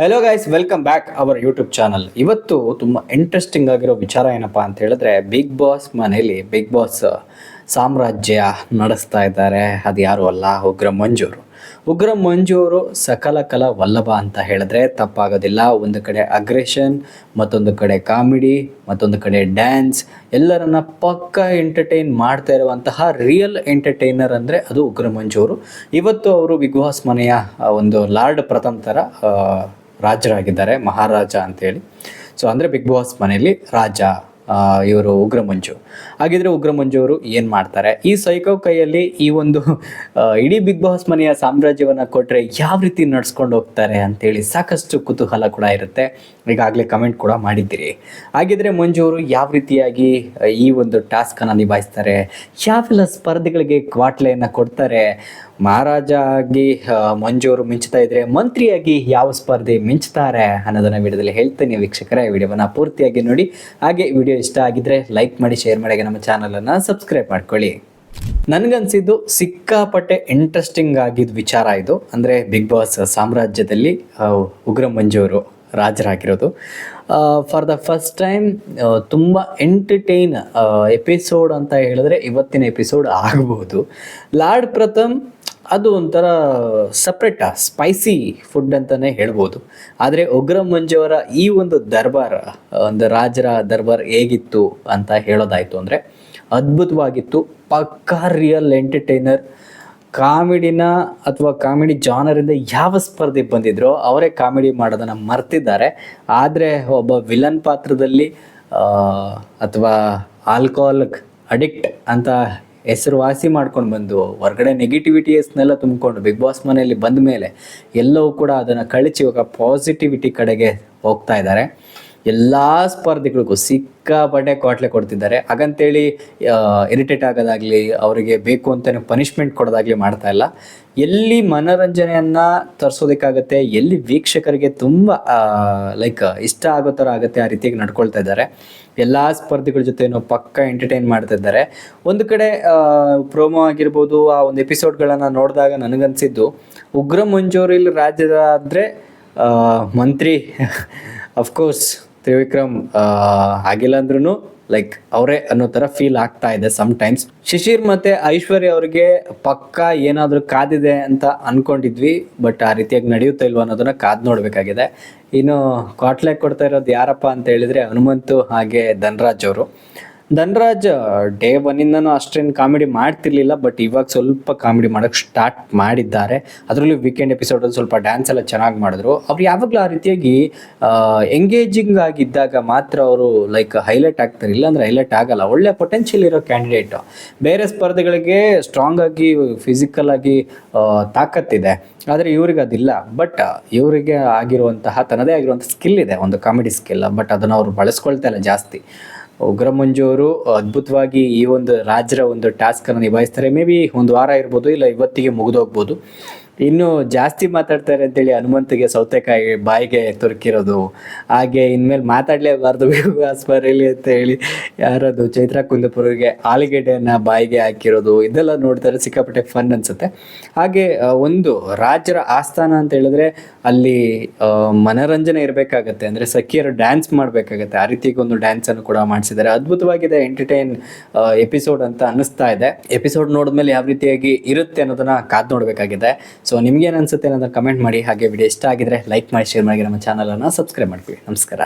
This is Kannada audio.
Hello guys welcome back our YouTube channel ಇವತ್ತು ತುಂಬ ಇಂಟ್ರೆಸ್ಟಿಂಗ್ ಆಗಿರೋ ವಿಚಾರ ಏನಪ್ಪ ಅಂತ ಹೇಳಿದ್ರೆ ಬಿಗ್ ಬಾಸ್ ಮನೆಯಲ್ಲಿ ಬಿಗ್ ಬಾಸ್ ಸಾಮ್ರಾಜ್ಯ ನಡೆಸ್ತಾ ಇದ್ದಾರೆ. ಅದು ಯಾರು ಅಲ್ಲ? ಉಗ್ರ ಮಂಜೂರು. ಉಗ್ರ ಮಂಜೂರು ಸಕಲ ಕಲ ವಲ್ಲಭ ಅಂತ ಹೇಳಿದ್ರೆ ತಪ್ಪಾಗೋದಿಲ್ಲ. ಒಂದು ಕಡೆ ಅಗ್ರೆಷನ್ ಮತ್ತೊಂದು ಕಡೆ ಕಾಮಿಡಿ ಮತ್ತೊಂದು ಕಡೆ ಡ್ಯಾನ್ಸ್ ಎಲ್ಲರನ್ನ ಪಕ್ಕ ಎಂಟರ್ಟೈನ್ ಮಾಡ್ತಾ ಇರುವಂತಹ ರಿಯಲ್ ಎಂಟರ್ಟೈನರ್ ಅಂದರೆ ಅದು ಉಗ್ರ ಮಂಜೂರು. ಇವತ್ತು ಅವರು ಬಿಗ್ ಬಾಸ್ ಮನೆಯ ಒಂದು ಲಾರ್ಡ್ ಪ್ರಥಮ್ ಥರ ರಾಜರಾಗಿದ್ದಾರೆ ಮಹಾರಾಜ ಅಂತೇಳಿ. ಸೊ ಅಂದರೆ ಬಿಗ್ ಬಾಸ್ ಮನೆಯಲ್ಲಿ ರಾಜ. ಇವರು ಉಗ್ರ ಮಂಜು ಹಾಗಿದ್ರೆ ಉಗ್ರ ಮಂಜು ಅವರು ಏನು ಮಾಡ್ತಾರೆ? ಈ ಸೈಕೋ ಕೈಯಲ್ಲಿ ಈ ಒಂದು ಇಡೀ ಬಿಗ್ ಬಾಸ್ ಮನೆಯ ಸಾಮ್ರಾಜ್ಯವನ್ನು ಕೊಟ್ಟರೆ ಯಾವ ರೀತಿ ನಡ್ಸ್ಕೊಂಡು ಹೋಗ್ತಾರೆ ಅಂತೇಳಿ ಸಾಕಷ್ಟು ಕುತೂಹಲ ಕೂಡ ಇರುತ್ತೆ. ಈಗಾಗಲೇ ಕಮೆಂಟ್ ಕೂಡ ಮಾಡಿದ್ದೀರಿ. ಹಾಗಿದ್ರೆ ಮಂಜು ಅವರು ಯಾವ ರೀತಿಯಾಗಿ ಈ ಒಂದು ಟಾಸ್ಕನ್ನು ನಿಭಾಯಿಸ್ತಾರೆ? ಯಾವೆಲ್ಲ ಸ್ಪರ್ಧೆಗಳಿಗೆ ಕ್ವಾಟ್ಲೆಯನ್ನು ಕೊಡ್ತಾರೆ? ಮಹಾರಾಜ ಆಗಿ ಮಂಜು ಅವರು ಮಿಂಚ್ತಾ ಇದ್ರೆ ಮಂತ್ರಿಯಾಗಿ ಯಾವ ಸ್ಪರ್ಧೆ ಮಿಂಚ್ತಾರೆ ಅನ್ನೋದನ್ನ ವಿಡಿಯೋದಲ್ಲಿ ಹೇಳ್ತೇನೆ ವೀಕ್ಷಕರ. ವಿಡಿಯೋವನ್ನ ಪೂರ್ತಿಯಾಗಿ ನೋಡಿ. ಹಾಗೆ ವಿಡಿಯೋ ಇಷ್ಟ ಆಗಿದ್ರೆ ಲೈಕ್ ಮಾಡಿ ಶೇರ್ ಮಾಡಿ ನಮ್ಮ ಚಾನಲನ್ನು ಸಬ್ಸ್ಕ್ರೈಬ್ ಮಾಡ್ಕೊಳ್ಳಿ. ನನಗನ್ಸಿದ್ದು ಸಿಕ್ಕಾಪಟ್ಟೆ ಇಂಟ್ರೆಸ್ಟಿಂಗ್ ಆಗಿದ್ದ ವಿಚಾರ ಇದು. ಅಂದರೆ ಬಿಗ್ ಬಾಸ್ ಸಾಮ್ರಾಜ್ಯದಲ್ಲಿ ಉಗ್ರ ಮಂಜೂರು ರಾಜರಾಗಿರೋದು. ಫಾರ್ ದ ಫಸ್ಟ್ ಟೈಮ್ ತುಂಬ ಎಂಟರ್ಟೈನ್ ಎಪಿಸೋಡ್ ಅಂತ ಹೇಳಿದ್ರೆ ಇವತ್ತಿನ ಎಪಿಸೋಡ್ ಆಗಬಹುದು ಲಾರ್ಡ್ ಪ್ರಥಮ್ ಅದು ಒಂಥರ ಸಪ್ರೇಟ ಸ್ಪೈಸಿ ಫುಡ್ ಅಂತಲೇ ಹೇಳ್ಬೋದು. ಆದರೆ ಉಗ್ರ ಮಂಜುವರ ಈ ಒಂದು ದರ್ಬಾರ್, ಒಂದು ರಾಜರ ದರ್ಬಾರ್ ಹೇಗಿತ್ತು ಅಂತ ಹೇಳೋದಾಯಿತು ಅಂದರೆ, ಅದ್ಭುತವಾಗಿತ್ತು. ಪಕ್ಕಾ ರಿಯಲ್ ಎಂಟರ್ಟೈನರ್ ಕಾಮಿಡಿನ ಅಥವಾ ಕಾಮಿಡಿ ಜಾನರಿಂದ ಯಾವ ಸ್ಪರ್ಧೆ ಬಂದಿದ್ರೋ ಅವರೇ ಕಾಮಿಡಿ ಮಾಡೋದನ್ನು ಮರ್ತಿದ್ದಾರೆ. ಆದರೆ ಒಬ್ಬ ವಿಲನ್ ಪಾತ್ರದಲ್ಲಿ ಅಥವಾ ಆಲ್ಕೋಹಾಲಿಕ್ ಅಡಿಕ್ಟ್ ಅಂತ ಹೆಸರುವಾಸಿ ಮಾಡ್ಕೊಂಡು ಬಂದು ಹೊರಗಡೆ ನೆಗೆಟಿವಿಟಿಯಸ್ನೆಲ್ಲ ತುಂಬಿಕೊಂಡು ಬಿಗ್ ಬಾಸ್ ಮನೆಯಲ್ಲಿ ಬಂದ ಮೇಲೆ ಎಲ್ಲವೂ ಕೂಡ ಅದನ್ನು ಕಳಿಸಿ ಇವಾಗ ಪಾಸಿಟಿವಿಟಿ ಕಡೆಗೆ ಹೋಗ್ತಾ ಇದ್ದಾರೆ. ಎಲ್ಲ ಸ್ಪರ್ಧಿಗಳಿಗೂ ಸಿಕ್ಕಾಪಟ್ಟೆ ಕ್ವಾಟ್ಲೆ ಕೊಡ್ತಿದ್ದಾರೆ. ಹಾಗಂತೇಳಿ ಇರಿಟೇಟ್ ಆಗೋದಾಗಲಿ, ಅವರಿಗೆ ಬೇಕು ಅಂತಲೇ ಪನಿಷ್ಮೆಂಟ್ ಕೊಡೋದಾಗಲಿ ಮಾಡ್ತಾ ಇಲ್ಲ. ಎಲ್ಲಿ ಮನೋರಂಜನೆಯನ್ನು ತರಿಸೋದಕ್ಕಾಗತ್ತೆ, ಎಲ್ಲಿ ವೀಕ್ಷಕರಿಗೆ ತುಂಬ ಲೈಕ್ ಇಷ್ಟ ಆಗೋ ಥರ ಆಗುತ್ತೆ ಆ ರೀತಿಯಾಗಿ ನಡ್ಕೊಳ್ತಾ ಇದ್ದಾರೆ. ಎಲ್ಲ ಸ್ಪರ್ಧಿಗಳ ಜೊತೆನೂ ಪಕ್ಕ ಎಂಟರ್ಟೈನ್ ಮಾಡ್ತಾ ಇದ್ದಾರೆ. ಒಂದು ಕಡೆ ಪ್ರೋಮೋ ಆಗಿರ್ಬೋದು, ಆ ಒಂದು ಎಪಿಸೋಡ್ಗಳನ್ನು ನೋಡಿದಾಗ ನನಗನ್ಸಿದ್ದು, ಉಗ್ರ ಮಂಜೂರಿಲ್ ಇಲ್ಲಿ ರಾಜ್ಯದ ಆದರೆ ಮಂತ್ರಿ ಅಫ್ಕೋರ್ಸ್ ತ್ರಿವಿಕ್ರಮ್ ಆಗಿಲ್ಲ ಅಂದ್ರೂ ಲೈಕ್ ಅವರೇ ಅನ್ನೋ ತರ ಫೀಲ್ ಆಗ್ತಾ ಇದೆ ಸಮ್ ಟೈಮ್ಸ್ ಶಿಶಿರ್ ಮತ್ತೆ ಐಶ್ವರ್ಯ ಅವ್ರಿಗೆ ಪಕ್ಕ ಏನಾದರೂ ಕಾದಿದೆ ಅಂತ ಅನ್ಕೊಂಡಿದ್ವಿ ಬಟ್ ಆ ರೀತಿಯಾಗಿ ನಡೆಯುತ್ತಾ ಇಲ್ವ ಅನ್ನೋದನ್ನ ಕಾದ್ ನೋಡಬೇಕಾಗಿದೆ. ಇನ್ನು ಕ್ವಾಟ್ಲೆ ಕೊಡ್ತಾ ಇರೋದು ಯಾರಪ್ಪ ಅಂತ ಹೇಳಿದ್ರೆ ಹನುಮಂತು ಹಾಗೆ ಧನರಾಜ್ ಅವರು. ಧನರಾಜ್ ಡೇ ಒನ್ನಿಂದನೂ ಅಷ್ಟೇನು ಕಾಮಿಡಿ ಮಾಡ್ತಿರ್ಲಿಲ್ಲ ಬಟ್ ಇವಾಗ ಸ್ವಲ್ಪ ಕಾಮಿಡಿ ಮಾಡೋಕ್ಕೆ ಸ್ಟಾರ್ಟ್ ಮಾಡಿದ್ದಾರೆ. ಅದರಲ್ಲೂ ವೀಕೆಂಡ್ ಎಪಿಸೋಡಲ್ಲಿ ಸ್ವಲ್ಪ ಡ್ಯಾನ್ಸ್ ಎಲ್ಲ ಚೆನ್ನಾಗಿ ಮಾಡಿದ್ರು. ಅವ್ರು ಯಾವಾಗಲೂ ಆ ರೀತಿಯಾಗಿ ಎಂಗೇಜಿಂಗ್ ಆಗಿದ್ದಾಗ ಮಾತ್ರ ಅವರು ಲೈಕ್ ಹೈಲೈಟ್ ಆಗ್ತಾರೆ. ಇಲ್ಲಾಂದ್ರೆ ಹೈಲೈಟ್ ಆಗಲ್ಲ. ಒಳ್ಳೆ ಪೊಟೆನ್ಷಿಯಲ್ ಇರೋ ಕ್ಯಾಂಡಿಡೇಟು ಬೇರೆ ಸ್ಪರ್ಧೆಗಳಿಗೆ ಸ್ಟ್ರಾಂಗ್ ಆಗಿ ಫಿಸಿಕಲ್ ಆಗಿ ತಾಕತ್ತಿದೆ ಆದರೆ ಇವ್ರಿಗೆ ಅದಿಲ್ಲ. ಬಟ್ ಇವರಿಗೆ ಆಗಿರುವಂತಹ, ತನ್ನದೇ ಆಗಿರುವಂಥ ಸ್ಕಿಲ್ ಇದೆ. ಒಂದು ಕಾಮಿಡಿ ಸ್ಕಿಲ್ ಬಟ್ ಅದನ್ನು ಅವರು ಬಳಸ್ಕೊಳ್ತಾ ಇಲ್ಲ ಜಾಸ್ತಿ. ಉಗ್ರ ಮಂಜು ಅವರು ಅದ್ಭುತವಾಗಿ ಈ ಒಂದು ರಾಜರ ಒಂದು ಟಾಸ್ಕನ್ನು ನಿಭಾಯಿಸ್ತಾರೆ. ಮೇ ಬಿ ಒಂದು ವಾರ ಇರ್ಬೋದು, ಇಲ್ಲ ಇವತ್ತಿಗೆ ಮುಗಿದೋಗ್ಬೋದು. ಇನ್ನು ಜಾಸ್ತಿ ಮಾತಾಡ್ತಾರೆ ಅಂತೇಳಿ ಹನುಮಂತಿಗೆ ಸೌತೆಕಾಯಿ ಬಾಯಿಗೆ ತುರುಕಿರೋದು. ಹಾಗೆ ಇನ್ಮೇಲೆ ಮಾತಾಡಲೇಬಾರ್ದು ಸ್ಪರ್ಧೆಯಲ್ಲಿ ಅಂತ ಹೇಳಿ ಯಾರದು ಚೈತ್ರ ಕುಂದಪುರಿಗೆ ಆಲಿಗೆಡ್ಡೆಯನ್ನ ಬಾಯಿಗೆ ಹಾಕಿರೋದು. ಇದೆಲ್ಲ ನೋಡ್ತಾರೆ, ಸಿಕ್ಕಾಪಟ್ಟೆ ಫನ್ ಅನ್ಸುತ್ತೆ. ಹಾಗೆ ಒಂದು ರಾಜರ ಆಸ್ಥಾನ ಅಂತ ಹೇಳಿದ್ರೆ ಅಲ್ಲಿ ಮನರಂಜನೆ ಇರಬೇಕಾಗತ್ತೆ. ಅಂದರೆ ಸಖಿಯರು ಡ್ಯಾನ್ಸ್ ಮಾಡಬೇಕಾಗತ್ತೆ. ಆ ರೀತಿಗೆ ಒಂದು ಡ್ಯಾನ್ಸನ್ನು ಕೂಡ ಮಾಡಿಸಿದ್ದಾರೆ. ಅದ್ಭುತವಾಗಿದೆ ಎಂಟರ್ಟೈನ್ ಎಪಿಸೋಡ್ ಅಂತ ಅನ್ನಿಸ್ತಾ ಇದೆ. ಎಪಿಸೋಡ್ ನೋಡಿದ್ಮೇಲೆ ಯಾವ ರೀತಿಯಾಗಿ ಇರುತ್ತೆ ಅನ್ನೋದನ್ನ ಕಾದ್ ನೋಡಬೇಕಾಗಿದೆ. ಸೊ ನಿಮ್ಗೇನು ಅನ್ಸುತ್ತೆ ಅನ್ನೋದನ್ನ ಕಮೆಂಟ್ ಮಾಡಿ. ಹಾಗೆ ವಿಡಿಯೋ ಇಷ್ಟ ಆಗಿದ್ರೆ ಲೈಕ್ ಮಾಡಿ ಶೇರ್ ಮಾಡಿ, ನಮ್ಮ ಚಾನಲನ್ನು ಸಬ್ಸ್ಕ್ರೈಬ್ ಮಾಡ್ತೀವಿ ನಮಸ್ಕಾರ.